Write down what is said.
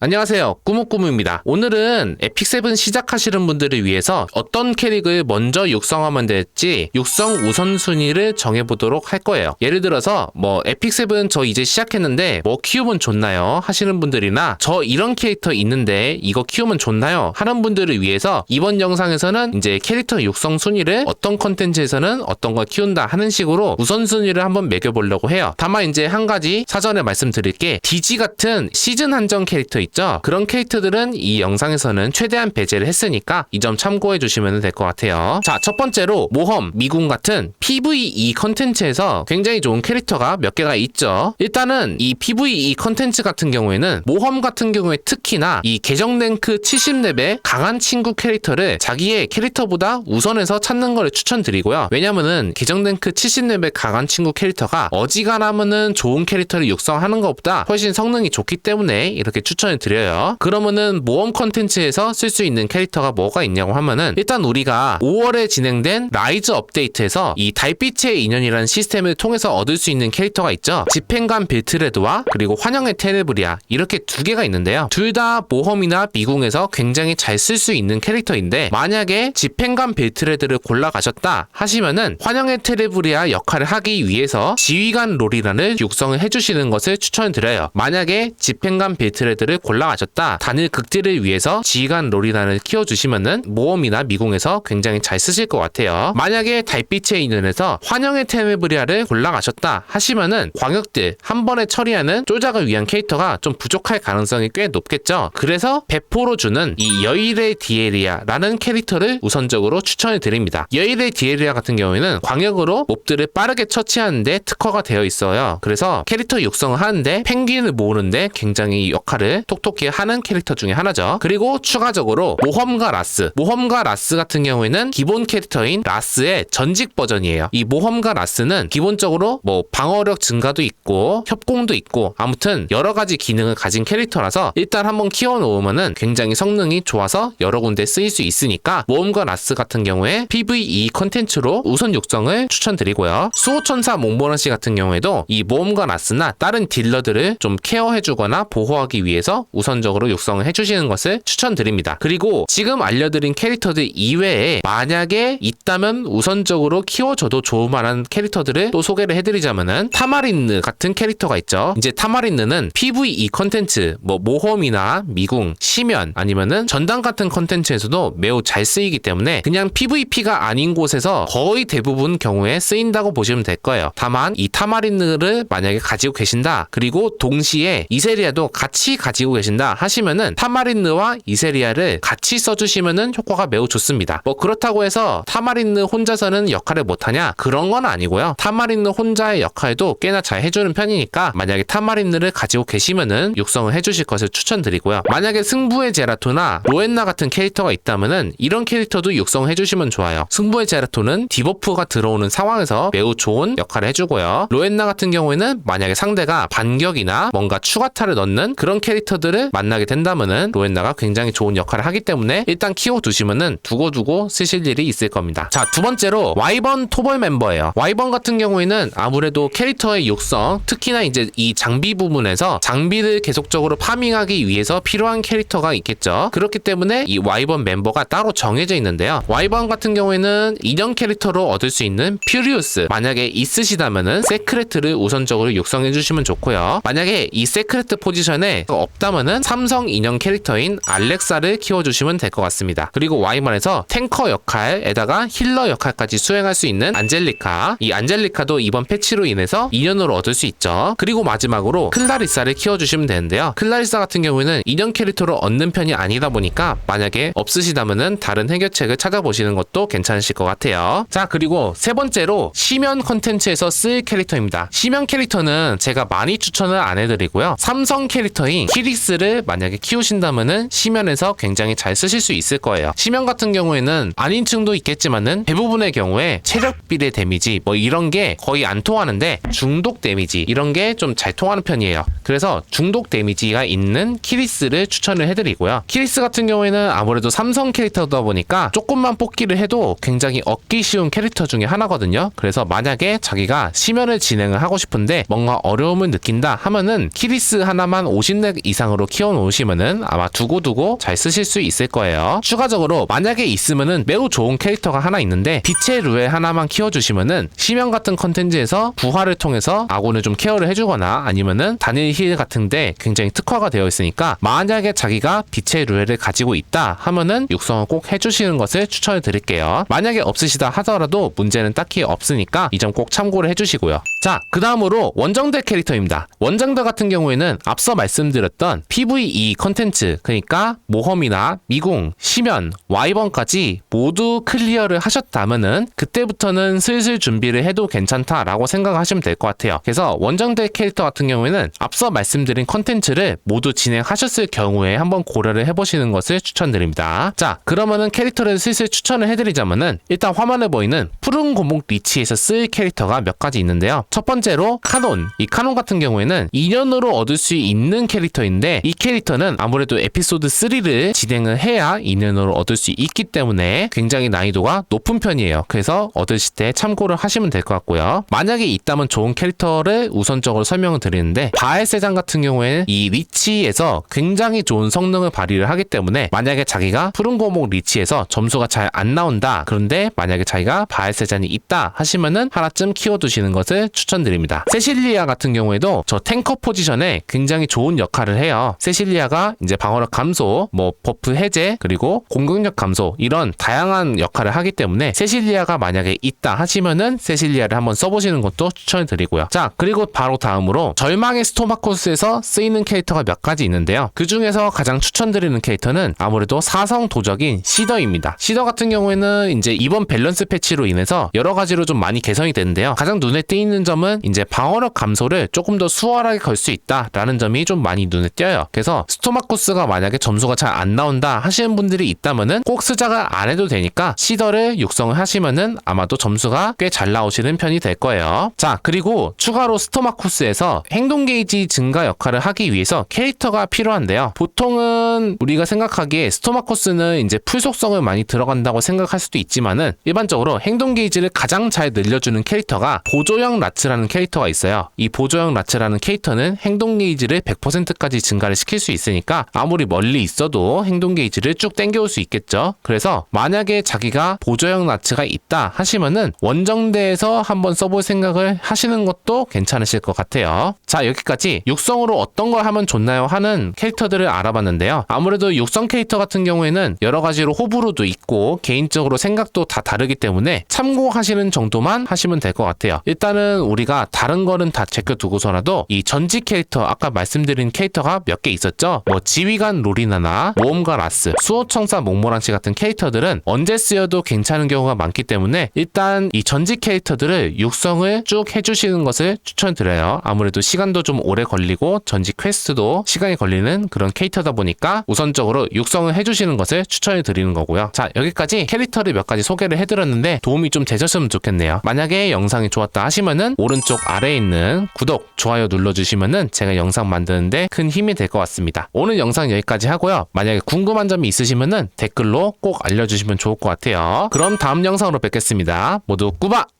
안녕하세요. 꾸무꾸무입니다. 오늘은 에픽7 시작하시는 분들을 위해서 어떤 캐릭을 먼저 육성하면 될지 육성 우선순위를 정해보도록 할 거예요. 예를 들어서 뭐 에픽7 저 이제 시작했는데 뭐 키우면 좋나요? 하시는 분들이나 저 이런 캐릭터 있는데 이거 키우면 좋나요? 하는 분들을 위해서 이번 영상에서는 이제 캐릭터 육성 순위를 어떤 컨텐츠에서는 어떤 걸 키운다 하는 식으로 우선순위를 한번 매겨보려고 해요. 다만 이제 한 가지 사전에 말씀드릴 게 DG 같은 시즌 한정 캐릭터 있죠? 그런 캐릭터들은 이 영상에서는 최대한 배제를 했으니까 이 점 참고해 주시면 될 것 같아요. 자, 첫 번째로 모험, 미궁 같은 PVE 컨텐츠에서 굉장히 좋은 캐릭터가 몇 개가 있죠. 일단은 이 PVE 컨텐츠 같은 경우에는 모험 같은 경우에 특히나 이 계정 랭크 70렙의 강한 친구 캐릭터를 자기의 캐릭터보다 우선해서 찾는 걸 추천드리고요. 왜냐면은 계정 랭크 70렙의 강한 친구 캐릭터가 어지간하면은 좋은 캐릭터를 육성하는 것보다 훨씬 성능이 좋기 때문에 이렇게 추천을 드려요. 그러면은 모험 컨텐츠에서 쓸 수 있는 캐릭터가 뭐가 있냐고 하면은 일단 우리가 5월에 진행된 라이즈 업데이트에서 이 달빛의 인연이라는 시스템을 통해서 얻을 수 있는 캐릭터가 있죠. 집행관 빌트레드와 그리고 환영의 테레브리아 이렇게 두 개가 있는데요. 둘 다 모험이나 미궁에서 굉장히 잘 쓸 수 있는 캐릭터인데 만약에 집행관 빌트레드를 골라 가셨다 하시면은 환영의 테레브리아 역할을 하기 위해서 지휘관 롤이라는 육성을 해주시는 것을 추천드려요. 만약에 집행관 빌트레드를 골라 가셨다 단일 극딜을 위해서 지휘관 롤이라는 키워주시면은 모험이나 미궁에서 굉장히 잘 쓰실 것 같아요. 만약에 달빛의 인연에서 환영의 테레브리아를 골라 가셨다 하시면은 광역들 한 번에 처리하는 쪼작을 위한 캐릭터가 좀 부족할 가능성이 꽤 높겠죠. 그래서 배포로 주는 이 여일의 디에리아라는 캐릭터를 우선적으로 추천을 드립니다. 여일의 디에리아 같은 경우에는 광역으로 몹들을 빠르게 처치하는데 특화가 되어 있어요. 그래서 캐릭터 육성을 하는데 펭귄을 모으는데 굉장히 역할을 톡 톡히 하는 캐릭터 중에 하나죠. 그리고 추가적으로 모험가 라스. 모험가 라스 같은 경우에는 기본 캐릭터인 라스의 전직 버전이에요. 이 모험가 라스는 기본적으로 뭐 방어력 증가도 있고 협공도 있고 아무튼 여러 가지 기능을 가진 캐릭터라서 일단 한번 키워놓으면은 굉장히 성능이 좋아서 여러 군데 쓰일 수 있으니까 모험가 라스 같은 경우에 PVE 컨텐츠로 우선 육성을 추천드리고요. 수호천사 몽보라시 같은 경우에도 이 모험가 라스나 다른 딜러들을 좀 케어해주거나 보호하기 위해서 우선적으로 육성을 해주시는 것을 추천드립니다. 그리고 지금 알려드린 캐릭터들 이외에 만약에 있다면 우선적으로 키워줘도 좋을 만한 캐릭터들을 또 소개를 해드리자면은 타마린느 같은 캐릭터가 있죠. 이제 타마린느는 PVE 컨텐츠, 뭐 모험이나 미궁, 시면 아니면은 전당 같은 컨텐츠에서도 매우 잘 쓰이기 때문에 그냥 PVP가 아닌 곳에서 거의 대부분 경우에 쓰인다고 보시면 될 거예요. 다만 이 타마린느를 만약에 가지고 계신다. 그리고 동시에 이세리아도 같이 가지고 계신다 하시면은 타마린느와 이세리아를 같이 써주시면은 효과가 매우 좋습니다. 뭐 그렇다고 해서 타마린느 혼자서는 역할을 못하냐? 그런 건 아니고요. 타마린느 혼자의 역할도 꽤나 잘 해주는 편이니까 만약에 타마린느를 가지고 계시면은 육성을 해주실 것을 추천드리고요. 만약에 승부의 제라토나 로엔나 같은 캐릭터가 있다면은 이런 캐릭터도 육성해 주시면 좋아요. 승부의 제라토는 디버프가 들어오는 상황에서 매우 좋은 역할을 해주고요. 로엔나 같은 경우에는 만약에 상대가 반격이나 뭔가 추가타를 넣는 그런 캐릭터들 을 만나게 된다면은 로엔나가 굉장히 좋은 역할을 하기 때문에 일단 키워 두시면은 두고두고 쓰실 일이 있을 겁니다. 자, 두 번째로 와이번 토벌 멤버예요. 와이번 같은 경우에는 아무래도 캐릭터의 육성, 특히나 이제 이 장비 부분에서 장비를 계속적으로 파밍하기 위해서 필요한 캐릭터가 있겠죠. 그렇기 때문에 이 와이번 멤버가 따로 정해져 있는데요. 와이번 같은 경우에는 인형 캐릭터로 얻을 수 있는 퓨리우스 만약에 있으시다면은 세크레트를 우선적으로 육성해 주시면 좋고요. 만약에 이 세크레트 포지션에 없다 면은 삼성 인형 캐릭터인 알렉사를 키워주시면 될 것 같습니다. 그리고 와이번에서 탱커 역할에다가 힐러 역할까지 수행할 수 있는 안젤리카 이 안젤리카도 이번 패치로 인해서 인연으로 얻을 수 있죠. 그리고 마지막으로 클라리사를 키워주시면 되는데요. 클라리사 같은 경우에는 인형 캐릭터로 얻는 편이 아니다 보니까 만약에 없으시다면은 다른 해결책을 찾아보시는 것도 괜찮으실 것 같아요. 자 그리고 세 번째로 시면 컨텐츠에서 쓸 캐릭터입니다. 시면 캐릭터는 제가 많이 추천을 안 해드리고요. 삼성 캐릭터인 키 릭스를 만약에 키우신다면은 시면에서 굉장히 잘 쓰실 수 있을 거예요. 시면 같은 경우에는 아닌 층도 있겠지만은 대부분의 경우에 체력 비례 데미지 뭐 이런 게 거의 안 통하는데 중독 데미지 이런 게 좀 잘 통하는 편이에요. 그래서 중독 데미지가 있는 키리스를 추천을 해드리고요. 키리스 같은 경우에는 아무래도 삼성 캐릭터다 보니까 조금만 뽑기를 해도 굉장히 얻기 쉬운 캐릭터 중에 하나거든요. 그래서 만약에 자기가 시면을 진행을 하고 싶은데 뭔가 어려움을 느낀다 하면은 키리스 하나만 50렙 이상 이상으로 키워 놓으시면은 아마 두고두고 잘 쓰실 수 있을 거예요. 추가적으로 만약에 있으면은 매우 좋은 캐릭터가 하나 있는데 빛의 루에 하나만 키워주시면은 심연 같은 컨텐츠에서 부활을 통해서 아군을 좀 케어를 해주거나 아니면은 단일 힐 같은데 굉장히 특화가 되어 있으니까 만약에 자기가 빛의 루에를 가지고 있다 하면은 육성을 꼭 해주시는 것을 추천을 드릴게요. 만약에 없으시다 하더라도 문제는 딱히 없으니까 이 점 꼭 참고를 해주시고요. 자, 그 다음으로 원정대 캐릭터입니다. 원정대 같은 경우에는 앞서 말씀드렸던 PVE 컨텐츠, 그러니까 모험이나 미궁, 심연, 와이번까지 모두 클리어를 하셨다면은 그때부터는 슬슬 준비를 해도 괜찮다라고 생각하시면 될 것 같아요. 그래서 원정대 캐릭터 같은 경우에는 앞서 말씀드린 컨텐츠를 모두 진행하셨을 경우에 한번 고려를 해보시는 것을 추천드립니다. 자, 그러면은 캐릭터를 슬슬 추천을 해드리자면은 일단 화면에 보이는 푸른 고목 리치에서 쓸 캐릭터가 몇 가지 있는데요. 첫 번째로 카논. 이 카논 같은 경우에는 2년으로 얻을 수 있는 캐릭터인데 이 캐릭터는 아무래도 에피소드 3를 진행을 해야 2년으로 얻을 수 있기 때문에 굉장히 난이도가 높은 편이에요. 그래서 얻으실 때 참고를 하시면 될 것 같고요. 만약에 있다면 좋은 캐릭터를 우선적으로 설명을 드리는데 바알세장 같은 경우에는 이 리치에서 굉장히 좋은 성능을 발휘를 하기 때문에 만약에 자기가 푸른 고목 리치에서 점수가 잘 안 나온다. 그런데 만약에 자기가 바알세잔이 있다 하시면은 하나쯤 키워두시는 것을 추천드립니다. 세실리아 같은 경우에도 저 탱커 포지션에 굉장히 좋은 역할을 해요. 세실리아가 이제 방어력 감소, 뭐 버프 해제, 그리고 공격력 감소 이런 다양한 역할을 하기 때문에 세실리아가 만약에 있다 하시면은 세실리아를 한번 써보시는 것도 추천을 드리고요. 자, 그리고 바로 다음으로 절망의 스토마코스에서 쓰이는 캐릭터가 몇 가지 있는데요. 그 중에서 가장 추천드리는 캐릭터는 아무래도 사성 도적인 시더입니다. 시더 같은 경우에는 이제 이번 밸런스 패치로 인해서 여러 가지로 좀 많이 개선이 됐는데요. 가장 눈에 띄는 점은 이제 방어력 감소를 조금 더 수월하게 걸 수 있다라는 점이 좀 많이 눈에 띄어요. 그래서 스토마코스가 만약에 점수가 잘 안 나온다 하시는 분들이 있다면은 꼭 수작을 안 해도 되니까 시더를 육성을 하시면은 아마도 점수가 꽤 잘 나오시는 편이 될 거예요. 자, 그리고 추가로 스토마코스에서 행동 게이지 증가 역할을 하기 위해서 캐릭터가 필요한데요. 보통은 우리가 생각하기에 스토마코스는 이제 풀 속성을 많이 들어간다고 생각할 수도 있지만은 일반적으로 행동 게이지를 가장 잘 늘려주는 캐릭터가 보조형 라츠라는 캐릭터가 있어요. 이 보조형 라츠라는 캐릭터는 행동 게이지를 100%까지 증가 를 시킬 수 있으니까 아무리 멀리 있어도 행동 게이지를 쭉 땡겨올 수 있겠죠. 그래서 만약에 자기가 보조형 라츠가 있다 하시면은 원정대에서 한번 써볼 생각을 하시는 것도 괜찮으실 것 같아요. 자 여기까지 육성으로 어떤 걸 하면 좋나요 하는 캐릭터들을 알아봤는데요. 아무래도 육성 캐릭터 같은 경우에는 여러 가지로 호불호도 있고 개인적으로 생각도 다 다르기 때문에 참고하시는 정도만 하시면 될 것 같아요. 일단은 우리가 다른 거는 다 제껴두고서라도 이 전직 캐릭터 아까 말씀드린 캐릭터가 몇 개 있었죠. 뭐 지휘관 로리나나 모험가 라스, 수호청사 몽모랑치 같은 캐릭터들은 언제 쓰여도 괜찮은 경우가 많기 때문에 일단 이 전직 캐릭터들을 육성을 쭉 해주시는 것을 추천드려요. 아무래도 시간도 좀 오래 걸리고 전직 퀘스트도 시간이 걸리는 그런 캐릭터다 보니까 우선적으로 육성을 해주시는 것을 추천해 드리는 거고요. 자 여기까지 캐릭터를 몇 가지 소개를 해드렸는데 도움이 좀 되셨으면 좋겠네요. 만약에 영상이 좋았다 하시면은 오른쪽 아래에 있는 구독, 좋아요 눌러주시면은 제가 영상 만드는데 큰 힘이 될 것 같습니다. 오늘 영상 여기까지 하고요. 만약에 궁금한 점이 있으시면은 댓글로 꼭 알려주시면 좋을 것 같아요. 그럼 다음 영상으로 뵙겠습니다. 모두 꾸바!